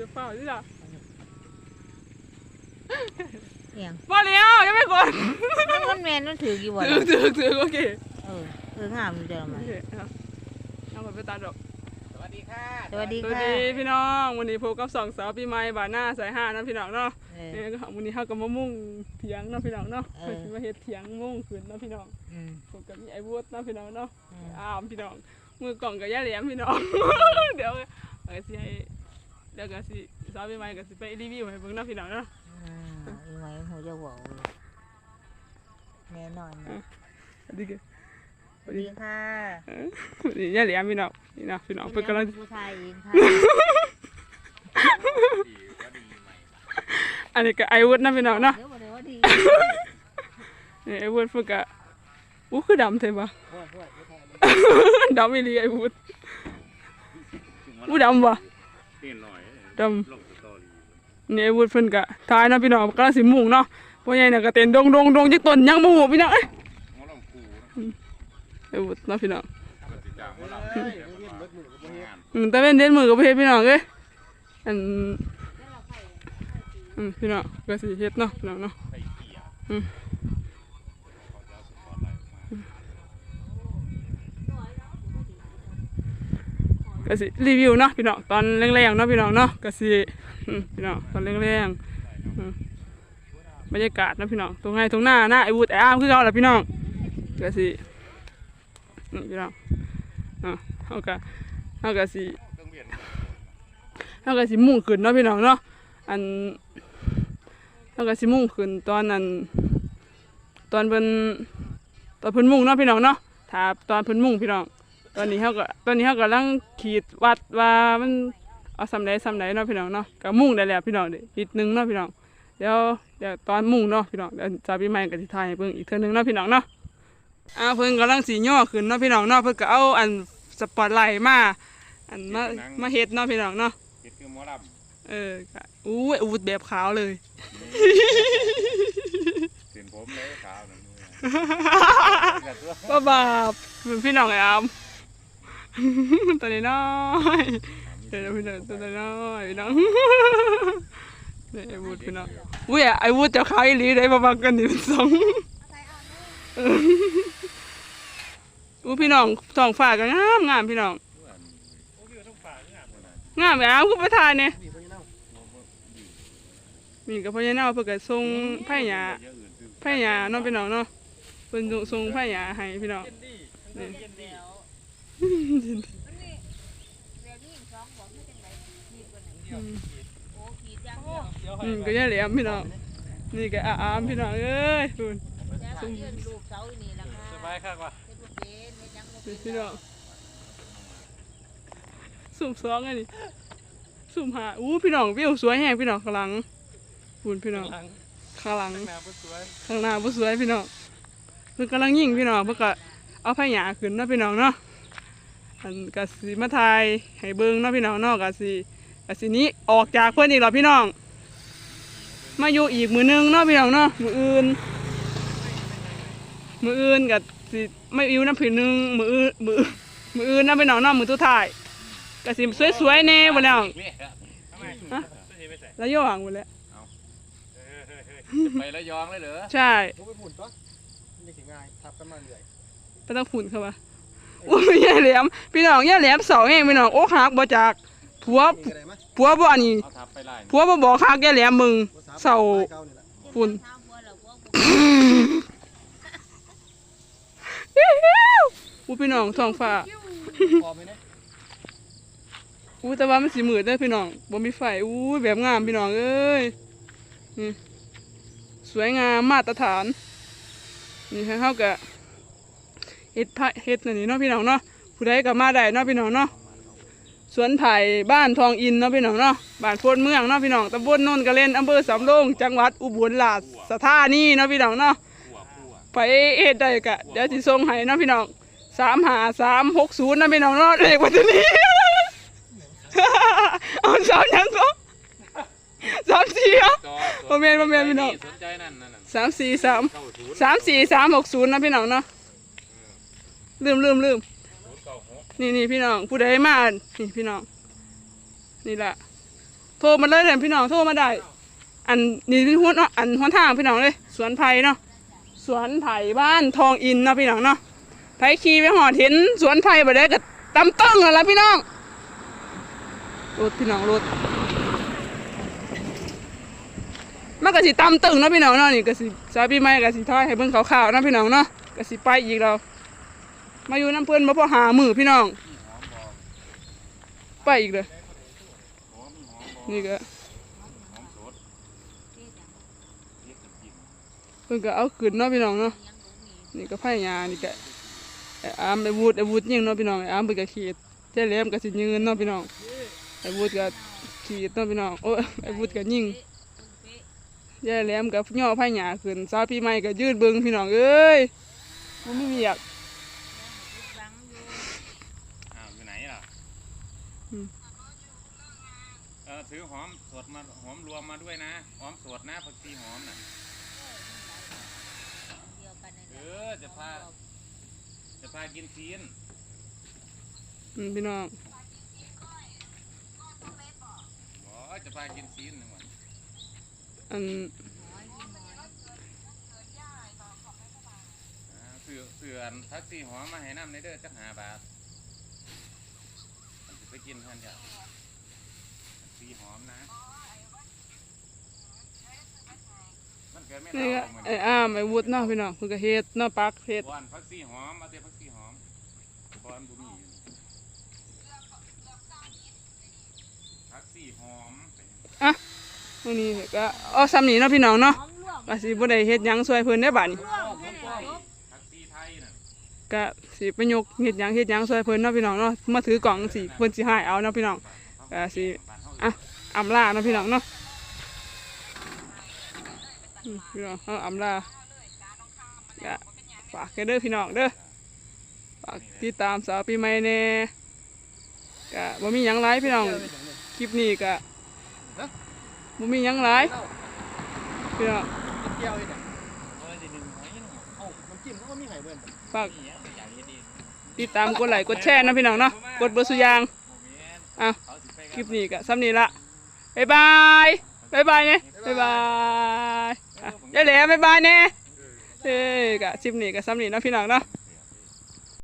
จะเฝ้าที่จ้ะเอียงมาแล้วยังไม่กดมันแมนมันถือกี่วันถือถือถือโอเคเออเอองามอยู่เดิมโออะเคเอาเอาไปตัดดอกสวัสดีค่ะสวัสดีสวัสค่ะดีพี่น้องวันนี้พบกับสองสาวปีใหม่บาหน้าสายห้านะพี่น้องเนาะเออ เนี่ยก็วันนี้เฮาก็มามุ่งเถียงเนาะพี่น้องเนาะเออ มาเฮ็ดเถียงมุ่งขึ้นเนาะพี่น้องอืมผมกับมีไอ้วุฒิเนาะพี่น้องเนาะ อืมอ้ามพี่น้องมือกล่องกับย่าแหลมพี่น้อง เดี๋ยวเออสิให้ เดี๋ยวก็สิสาวปีใหม่ก็สิไปรีวิวให้เบิ่งเนาะพี่น้องเนาะอืมอีไหมหูจะบอกเลยแน่นอนนะสวัสดีค่ะสวัสดีค่ะเออสวัสดีย่าแหลมพี่น้องนี่นะพี่น้องเพิ่นกำลังผู้ชายเองค่ะดีก็ดีใหม่อันนี้ก็ไอ้วุฒินะพี่น้องเนาะเดี๋ยวบอกเลยว่าดีนี่ไอ้วุฒิเพิ่นก็อู้คือดำเท่บ่ดำอีหลีไอ้วุฒิอู้ดำบ่เปลี่ยนหน่อย ดำลงสตอรี่นี่ไอ้วุฒิเพิ่นก็ทายนะพี่น้องกำลังสิมุ่งเนาะพ่อใหญ่น่ะก็เต้นดงดงดงจักต้นยังบ่ฮู้พี่น้องเอ้ยหมอลำคูไอ้วุฒินะพี่น้องอืมแต่เป็นเด่นมือกับเฮ็ดพี่น้องเอ้ยอันอืมพี่น้องก็สิเฮ็ดเนาะพี่น้องเนาะ ใส่เกียร์ อืม เขาจะเอาสปอร์ตไลท์ออกมา ก็สิรีวิวเนาะพี่น้องตอนแรงๆเนาะพี่น้องเนาะก็สิพี่น้องตอนแรงๆบรรยากาศเนาะพี่น้องตรงไงตรงหน้าหน้าไอ้วุฒิไอ้อามคือเก่าแหละพี่น้องก็สิพี่น้องอะเฮาก็เฮาก็สิเอาก็สิมุ่งขึ้นเนาะพี่น้องเนาะอันเฮาก็สิมุ่งขึ้นตอนนั้นตอนเพิ่นตอนเพิ่นมุ่งเนาะพี่น้องเนาะถ้าตอนเพิ่นมุ่งพี่น้อง ตอนนี้เฮาก็ตอนนี้เฮากำลังขีดวัดว่ามันเอาสำใดสำใดเนาะพี่น้องเนาะก็มุ่งได้แล้วพี่น้องเด้นิดนึงเนาะพี่น้องเดี๋ยวเดี๋ยวตอนมุ่งเนาะพี่น้องเดี๋ยวจะพี่ใหม่ก็สิถ่ายให้เบิ่งอีกเทื่อนึงเนาะพี่น้องเนาะอ่าเพิ่นกำลังสิย่อขึ้นเนาะพี่น้องเนาะเพิ่นก็เอาอันสปอตไลท์มาอันมามาเฮ็ดเนาะพี่น้องเนาะเกียร์คือหมอลเออก็อู้ยอาวุธแบบขาวเลยำเสียนผมเลยขาวนั่นเลยบ้าบาปเป็นพี่น้องไอ้อาม ตัวน้อยๆเดี๋ยวพี่น้องตัวน้อยๆพี่น้องเนี่ยไอ้วุฒิพี่น้องอุ้ยไอ้วุฒิจะขายอีหลีได้ประมาณกันนี่เป็นสองเอออู้พี่น้องทองฟ้าก็งามงามพี่น้องงามไอ้อามกูไปถ่ายเนี่ยมีกับพ่อใหญ่เน่าเพื่อก็ส่งไผ่หยาไผ่หยาเนาะพี่น้องเนาะเป็นทรงไผ่หยาให้พี่น้องนี่ อืมโอ้ขีดอย่างเดียวอืมก็ย่าเหลี่ยมพี่น้อง นี่ก็อาอามพี่น้องเอ้ยคุณจะยืนลูกเสาอีนี่ละค่ะสบายครับว่ะเฮ็ดบ่เป็นเฮ็ดหยังบ่เป็นี่นพี่น้องสุ่มสองอันนี้สุ่มหาอู้พี่น้องวิวสวยแฮงพี่น้องข้างหลังคุณพี่น้องข้างหลังหน้าสวยข้างหน้าบ่สวยพี่น้องเพิ่นกำลังยิงพี่น้องเพิ่นก็เอาไผ่หยาขึ้นเนาะพี่น้องเนาะ อันก็สิมาถ่ายให้เบิ่งเนาะพี่น้องเนาะก็สิก็สิหนี้ออกจากเพิ่นอีกแล้วพี่น้อง มาอยู่อีกมือนึงเนาะพี่น้องเนาะมืออื่น มืออื่นก็สิไม่อยู่น้ำผืนนึงมืออื่นมือมืออื่นน้ำพี่น้องเนาะมือทุกถ่ายก็สิสวยๆแน่บ่แล้วทำไมฮะไม่ใส่แล้วย่อหางหมดแล้วไปแล้วยองเลยเหรอใช่ผมไปหมุนตัวมันจะถึงง่ายทับกันมาเรื่อยไปต้องฝุ่นเข้ามา อุ้ยย่แหลมพี่น้องแย่แหลมเสาแห้งพี่น้องโอ้หักบ่จากผัวผัวบ่อันนี้ผัวบ่บอกหักแย่แหลมมึงเสาปลยเก่าฝุ่นอู้พี่น้องท้องฟ้าอู้แต่ว่ามันสีมืดเด้อพี่น้องบ่มีไฟอู้แบบงามพี่น้องเอ้ยสวยงามมาตรฐานนี่ให้เฮาก็ เฮ็ดพะเฮ็ดอันนี้เนาะพี่น้องเนาะผู้ใดก็มาได้เนาะพี่น้องเนาะสวนไผ่บ้านทองอินเนาะพี่น้องเนาะบ้านโพนเมืองเนาะพี่น้องตำบลโนนกระเล่นอำเภอสำโรงจังหวัดอุบลราชธานีเนาะพี่น้องเนาะขั่วขั่วไปเฮ็ดได้กะเดี๋ยวสิส่งให้เนาะพี่น้องสามหาสามหกศูนย์นะพี่น้องเนาะเลขวันนี้เอาสามยังก็สามสี่เหรอจอบ่แม่นบ่แม่นพี่น้องสนใจนั่นนั่นน่ะสามสี่สามเก้าศูนย์สามสี่สามหกศูนย์นะพี่น้องเนาะ ลืมลืมลืมนี่นี่พี่น้องผู้ใดมานี่พี่น้อง นี่แหละโทรมาเลยเลยพี่น้องโทรมาได้ อันนี่หัวเนาะอันหัวทางพี่น้องเลย สวนไผ่เนาะสวนไผ่บ้านทองอินเนาะพี่น้องเนาะไผ่ขี่ไปหอดเห็นสวนไผ่บ่ได้ก็ตำตึ้งแล้วล่ะพี่น้องรถพี่น้องรถมันก็สิตำตึงเนาะพี่น้องเนาะนี่ก็สิสาพี่ไม้ก็สิทอยให้เบิ่งขาวๆเนาะพี่น้องเนาะก็สิไปอีกแล้ว มาอยู่น้ำเพื่อนมาพอหามือพี่น้องไปอีกเลยนี่ก็หอมสดเรียกกันนเพิ่นก็เอาขึ้นเนาะพี่น้องเนาะนี่ก็ไผ่ยานี่ก็ไอ้อามไอ้วูดไอ้วูดยิงเนาะพี่น้องไอ้อามเพิ่นก็ขีดเจ๊แหลมก็สิยืนเนาะพี่น้องไอ้วูดก็ขีดเนาะพี่น้องโอ้ไอ้วูดก็ยิงเจ๊แหลมก็ย่อไผ่ยาขึ้นสาวปีใหม่ก็ยืนเบิงพี่น้องเอ้ยบ่มีเวียก อ้าวอยู่ไหนล่ะ อืม เออซื้อหอมสดมาหอมรวมมาด้วยนะหอมสดนะผักชีหอมน่ะเออจะพา จะพากินซีนอืมพี่น้องอ๋อจะพากินซีนหนึ่งวันอันอ่าเสือเสืออันผักชีหอมมาให้น้ำในเด้อจักหาบาทอันจะไปกินท่านจ้ะ ผักชีหอมนะ มันเกิดไม่นี่เท่าก็เหมือนไอ้อามไอ้วูดเนาะพี่น้องเพิ่นก็เฮ็ดเนาะปักเฮ็ด บอนผักชีหอมเอาแต่ผักชีหอมบอนบุมีอยู่ผักชีหอมมื้อนี้ก็เอาซ้ำนี้เนาะพี่น้องเนาะก็สิบ่ได้เฮ็ดหยังช่วยเพิ่นได้บัดนี้ผักชีไทยน่ะก็สิไปยกเฮ็ดหยังเฮ็ดหยังช่วยเพิ่นเนาะพี่น้องเนาะมาถือกล่องสิเพิ่นสิให้เอาเนาะพี่น้องก็สิบ้านเฮา อะอำลาเนาะพี่น้องเนาะพี่น้องเอาอำลาก็ฝากกันเด้อพี่น้องเด้อฝากติดตามสาวปีใหม่แน่ก็บ่มีหยังหลายพี่น้องคลิปนี้ก็บ่มีหยังหลายพี่น้องเกี่ยวเลยเนี่ยเอ้าน้ำจิ้มเขาก็มีไห่เบิ่นฝากติดตามกดไลค์กดแชร์นะพี่น้องเนาะกดเบอร์สุยางอะ คลิปนี้ก็ซ้ำนี้ละบ๊ายบายบ๊ายบายเนี่ยบ๊ายบายอะยายแหลมบ๊ายบายเนี่ยเอ้ยก็คลิปนี้ก็ซ้ำนี้เนาะพี่น้องเนาะ